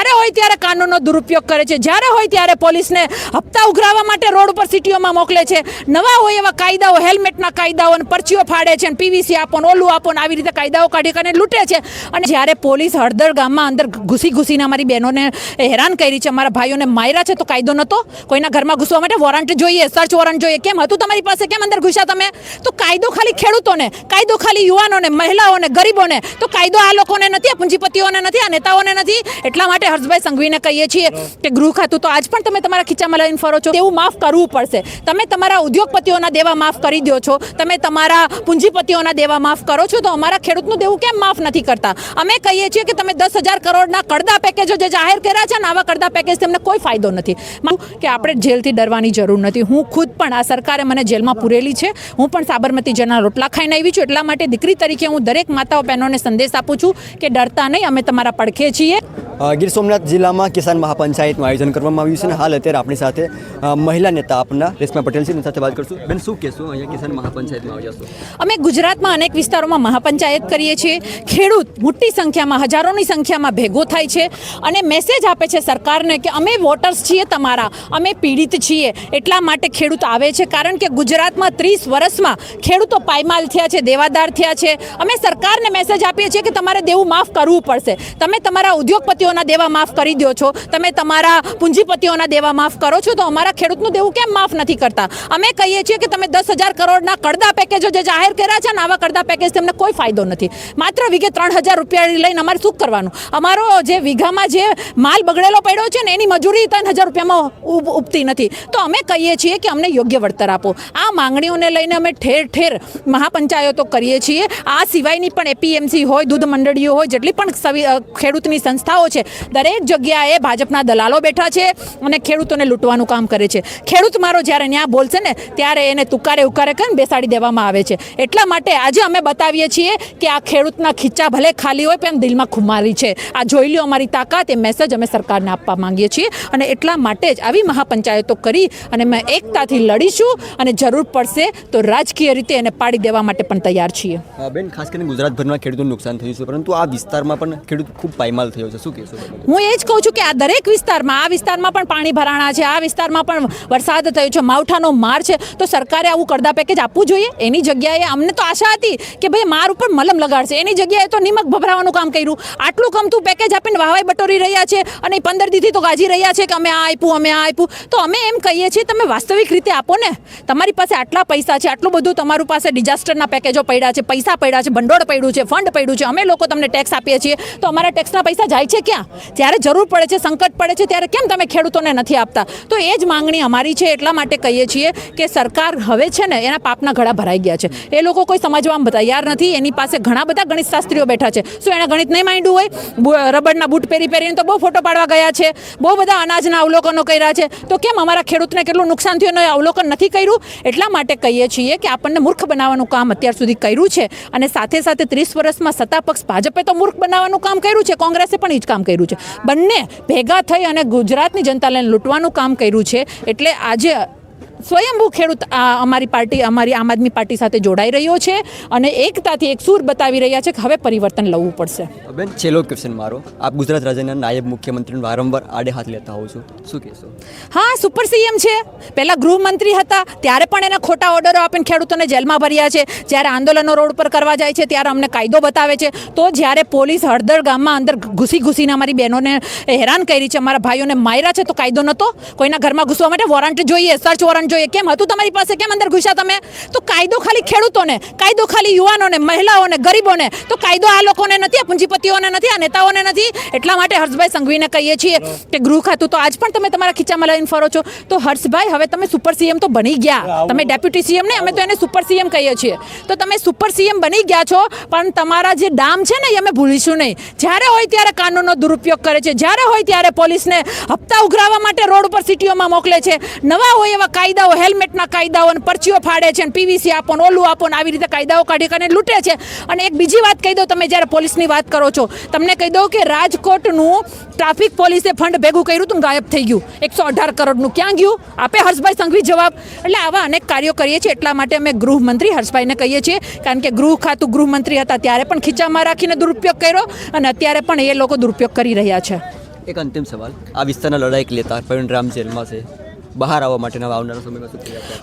જ્યારે હોય ત્યારે કાનૂનનો દુરુપયોગ કરે છે. જ્યારે હોય ત્યારે પોલીસને હપ્તા ઉઘરાવવા માટે રોડ ઉપર સિટીઓમાં મોકલે છે. નવા હોય એવા કાયદાઓ, હેલ્મેટના કાયદાઓ અને પરચીઓ ફાડે છે અને પીવીસી આપો ને ઓલું આપો ને આવી રીતે કાયદાઓ કાઢી કરીને લૂંટે છે. અને જ્યારે પોલીસ હળદર ગામમાં અંદર ઘૂસી ઘૂસીને અમારી બહેનોને હેરાન કરી છે, અમારા ભાઈઓને માર્યા છે, તો કાયદો નહોતો કોઈના ઘરમાં ઘૂસવા માટે વોરંટ જોઈએ, સર્ચ વોરંટ જોઈએ. કેમ? હતું તમારી પાસે? કેમ અંદર ઘૂસ્યા તમે? તો કાયદો ખાલી ખેડૂતોને, કાયદો ખાલી યુવાનોને, મહિલાઓને, ગરીબોને, તો કાયદો આ લોકોને નથી, આ પૂંજીપતિઓને નથી, આ નેતાઓને નથી. એટલા માટે હર્ષભાઈ સંઘવીને કહીએ છીએ કે ગૃહ ખાતું તો આજ પણ તમે તમારા ખીચામાં લઈને ફરો છો તેવું માફ કરવું પડશે. તમે તમારા ઉદ્યોગપતિઓના દેવા માફ કરી દો છો. તમે તમારા પૂંજીપતિઓના દેવા માફ કરો છો. તો અમારા ખેડૂતનું દેવું કેમ માફ નથી કરતા? અમે કહીએ છીએ કે તમે દસ હજાર કરોડના કડદા પેકેજો જે જાહેર કર્યા છે ને આવા કડદા પેકેજ તેમને કોઈ ફાયદો નથી. કે આપણે જેલથી ડરવાની જરૂર નથી. હું ખુદ પણ આ સરકારે મને જેલમાં પૂરેલી છે. હું પણ સાબરમતી જેલના રોટલા ખાઈને આવી છું. એટલા માટે દીકરી તરીકે હું દરેક માતાઓ બહેનોને સંદેશ આપું છું કે ડરતા નહીં. અમે તમારા પડખે છીએ. ગીર સોમનાથ જિલ્લામાં કિસાન મહાપંચાયતનું આયોજન કરવામાં આવ્યું છે અને હાલ અત્યારે આપણી સાથે મહિલા નેતા આપના રેશમા પટેલ છે. સાથે વાત કરશું. બેન, શું કહેશું? અહીંયા કિસાન મહાપંચાયતમાં આવ્યા અમે ગુજરાતમાં અનેક વિસ્તારોમાં મહાપંચાયત કરીએ છીએ. ખેડૂત મોટી સંખ્યામાં, હજારોની સંખ્યામાં ભેગો થાય છે અને મેસેજ આપે છે સરકારને કે અમે વોટર્સ છીએ તમારા, અમે પીડિત છીએ. એટલા માટે ખેડૂત આવે છે. કારણ કે ગુજરાતમાં ત્રીસ વર્ષમાં ખેડૂતો પાયમાલ થયા છે, દેવાદાર થયા છે. અમે સરકારને મેસેજ આપીએ છીએ કે તમારે દેવું માફ કરવું પડશે. તમે તમારા ઉદ્યોગપતિઓના દેવા માફ કરી દો છો. તમે તમારા પૂંજીપતિઓના દેવા માફ કરો છો તો અમારા ખેડૂતનું દેવું કેમ માફ નથી કરતા? અમે કહીએ છીએ કે તમે દસ હજાર કરોડના કડદા પેકેજો જે જાહેર કર્યા છે ને આવા કડદા પેકેજ તેમને કોઈ ફાયદો નથી. માત્ર વીઘે ત્રણ હજાર રૂપિયા લઈને અમારે શું કરવાનું? અમારો જે વીઘામાં જે માલ બગડેલો પડ્યો છે ને એની મજૂરી ત્રણ હજાર રૂપિયામાં ઉપતી નથી. તો અમે કહીએ છીએ કે અમને યોગ્ય વળતર આપો. આ માંગણીઓને લઈને અમે ઠેર ઠેર મહાપંચાયતો કરીએ છીએ. આ સિવાયની પણ એપીએમસી હોય, દૂધ મંડળીઓ હોય, જેટલી પણ ખેડૂતની સંસ્થાઓ છે દરેક જગ્યાએ ભાજપના દલાલો બેઠા છે અને ખેડૂતોને લૂંટવાનું કામ કરે છે. ખેડૂત મારો જ્યારે ન્યા બોલશે ને, ત્યારે એને તુકારે ઉકારે કરીને બેસાડી દેવામાં આવે છે. એટલા માટે આજે અમે બતાવીએ છીએ કે આ ખેડૂતના ખીચા ભલે ખાલી હોય, પણ દિલમાં ખુમારી છે. આ જોઈ લ્યો અમારી તાકાત, એ મેસેજ અમે સરકારને આપવા માંગીએ છીએ. અને એટલા માટે જ આવી મહાપંચાયતો કરી અને અમે એકતાથી લડીશું અને જરૂર પડશે તો રાજકીય રીતે એને પાડી દેવા માટે પણ તૈયાર છીએ. બેન, ખાસ કરીને ગુજરાતભરમાં ખેડૂતોનું નુકસાન થયું છે, પરંતુ આ વિસ્તારમાં પણ ખેડૂત ખૂબ પાયમાલ થયો છે. શું કહેશો? હું એ જ કહું છું કે આ દરેક વિસ્તારમાં, આ વિસ્તારમાં પણ પાણી ભરાણા છે, આ વિસ્તારમાં પણ વરસાદ થયો છે, માવઠાનો માર છે, તો સરકારે આવું કરદા પેકેજ આપવું જોઈએ? એની જગ્યાએ અમને તો આશા હતી કે ભાઈ માર ઉપર મલમ લગાડશે. એની જગ્યાએ તો નિમક ભભરાવાનું કામ કર્યું. આટલું કમતું પેકેજ આપીને વાહવાઈ બટોરી રહ્યા છે અને પંદર દીથી તો ગાજી રહ્યા છે કે અમે આ આપ્યું અમે આ આપ્યું તો અમે એમ કહીએ છીએ, તમે વાસ્તવિક રીતે આપો ને. તમારી પાસે આટલા પૈસા છે, આટલું બધું તમારું પાસે ડિઝાસ્ટરના પેકેજો પડ્યા છે, પૈસા પડ્યા છે, ભંડોળ પડ્યું છે ફંડ પડ્યું છે. અમે લોકો તમને ટેક્સ આપીએ છીએ. તો અમારા ટેક્સના પૈસા જાય છે ક્યાં? જ્યારે જરૂર પડે છે, સંકટ પડે છે, ત્યારે કેમ તમે ખેડૂતોને નથી આપતા? તો એ જ માંગણી અમારી છે, એટલા માટે કહીએ છીએ કે સરકાર હવે છે ને એના પાપના ઘડા ભરાઈ ગયા છે. એ લોકો કોઈ સમજવામાં તૈયાર નથી, એની પાસે ઘણા બધા ગણિત શાસ્ત્રીઓ બેઠા છે. શું એના ગણિત નહીં માંડ્યું હોય? રબરના બૂટ પહેરી પહેરીને તો બહુ ફોટો પાડવા ગયા છે. બહુ બધા અનાજના અવલોકનો કર્યા છે. તો કેમ અમારા ખેડૂતને કેટલું નુકસાન થયું એનું અવલોકન નથી કર્યું? એટલા માટે કહીએ છીએ કે આપણને મૂર્ખ બનાવવાનું કામ અત્યાર સુધી કર્યું છે. અને સાથે સાથે ત્રીસ વર્ષમાં સત્તા પક્ષ ભાજપે તો મૂર્ખ બનાવવાનું કામ કર્યું છે. કોંગ્રેસે પણ એ જ કામ કર્યું છે. બંને ભેગા થઈ અને ગુજરાતની જનતાને લૂંટવાનું કામ કર્યું છે. એટલે આજે સ્વયંભૂ ખેડૂત અમારી પાર્ટી અમારી આમ આદમી પાર્ટી સાથે જોડાઈ રહ્યો છે અને એકતાથી એક સૂર બતાવી રહ્યા છે કે હવે પરિવર્તન લાવવું પડશે. બેન છેલ્લો ક્વેશ્ચન મારો. આપ ગુજરાત રાજ્યના નાયબ મુખ્યમંત્રીને વારંવાર આડે હાથ લેતા હોવ છો. શું કહેશો? હા સુપર સીએમ છે. પહેલા ગૃહમંત્રી હતા ત્યારે પણ એના ખોટા ઓર્ડરો આપીને ખેડૂતોને જેલમાં ભર્યા છે. જ્યારે આંદોલનો રોડ પર કરવા જાય છે ત્યારે અમને કાયદો બતાવે છે. તો જ્યારે પોલીસ હળદર ગામમાં અંદર ઘૂસી ઘૂસીને અમારી બહેનોને હેરાન કરી છે અમારા ભાઈઓને માર્યા છે તો કાયદો નહોતો કોઈના ઘરમાં ઘૂસવા માટે વોરંટ જોઈએ સર્ચ વોરંટ જોઈએ. કેમ? હતું તમારી પાસે? કેમ અંદર ઘૂસ્યા તમે? તો કાયદો ખાલી ખેડૂતોને કાયદો ખાલી યુવાનોને મહિલાઓને ગરીબોને તો કાયદો આ લોકોને નથી આ પૂંજીપતિઓને નથી આ નેતાઓને નથી. એટલા માટે હર્ષભાઈ સંઘવીને કહીએ છીએ કે ગૃહ ખાતું. તો આજ પણ તમે તમારા ખીચામાં લઈને ફરો છો. તો હર્ષભાઈ હવે તમે સુપર સીએમ તો બની ગયા. તમે ડેપ્યુટી સીએમ ને અમે તો એને સુપર સીએમ કહીએ છીએ. તો તમે સુપર સીએમ બની ગયા છો પણ તમારા જે ડામ છે ને એ અમે ભૂલીશું નહીં. જ્યારે હોય ત્યારે કાનૂનનો દુરુપયોગ કરે છે. જ્યારે હોય ત્યારે પોલીસને હપ્તા ઉઘરાવવા માટે રોડ ઉપર સિટીઓમાં મોકલે છે. નવા હોય એવા કાયદાઓ, હેલ્મેટના કાયદાઓ અને પરચીઓ ફાડે છે અને પીવીસી આપો ને ઓલું આપો ને આવી રીતે કાયદાઓ કાઢી કરીને લૂંટે છે. અને એક બીજી વાત કહી દો તમે જ્યારે પોલીસની વાત કરો છો, તમને કહી દઉં કે રાજકોટનું ટ્રાફિક પોલીસે ફંડ ભેગું કર્યું હતું ગાયબ થઈ ગયું. એકસો અઢાર કરોડનું ક્યાં ગયું? આપે હર્ષભાઈ સંઘવી જવાબ. એટલે આવા અનેક કાર્યો કરીએ છીએ, એટલા માટે અમે ગૃહમંત્રી હર્ષભાઈને કહીએ છીએ, કારણ કે ગૃહ ખાતું ગૃહમંત્રી હતા ત્યારે પણ ખીચામાં રાખીને દુરુપયોગ કર્યો અને અત્યારે પણ એ લોકો દુરુપયોગ કરી રહ્યા છે. એક અંતિમ સવાલ. આ વિસ્તારના લડાઈક લેતા પ્રવીણ રામ જેલમાં છે. બહાર આવવા માટેના આવનારા સમયમાં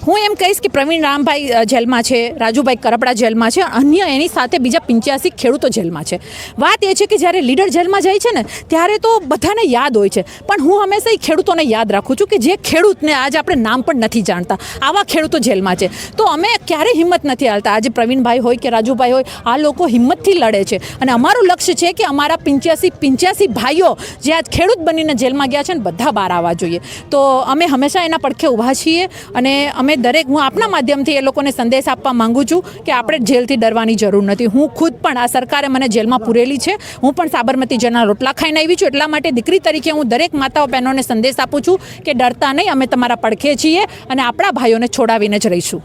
હું એમ કહીશ કે પ્રવીણ રામભાઈ જેલમાં છે, રાજુભાઈ કરપડા જેલમાં છે, અન્ય એની સાથે બીજા પંચ્યાસી ખેડૂતો જેલમાં છે. વાત એ છે કે જ્યારે લીડર જેલમાં જાય છે ને, ત્યારે તો બધાને યાદ હોય છે. પણ હું હંમેશા એ ખેડૂતોને યાદ રાખું છું કે જે ખેડૂતને આજે આપણે નામ પણ નથી જાણતા. આવા ખેડૂતો જેલમાં છે. તો અમે ક્યારે હિંમત નથી હાલતા. આજે પ્રવીણભાઈ હોય કે રાજુભાઈ હોય, આ લોકો હિંમતથી લડે છે. અને અમારું લક્ષ્ય છે કે અમારા પંચ્યાસી પંચ્યાસી ભાઈઓ જે આજ ખેડૂત બનીને જેલમાં ગયા છે ને, બધા બહાર આવવા જોઈએ. તો અમે હંમેશા એના પડખે ઊભા છીએ અને અમે દરેક હું આપના માધ્યમથી એ લોકોને સંદેશ આપવા માંગુ છું કે આપણે જેલથી ડરવાની જરૂર નથી. હું ખુદ પણ આ સરકારે મને જેલમાં પૂરેલી છે. હું પણ સાબરમતી જેલના રોટલા ખાઈને આવી છું. એટલા માટે દીકરી તરીકે હું દરેક માતાઓ બહેનોને સંદેશ આપું છું કે ડરતા નહીં. અમે તમારા પડખે છીએ અને આપણા ભાઈઓને છોડાવીને જ રહીશું.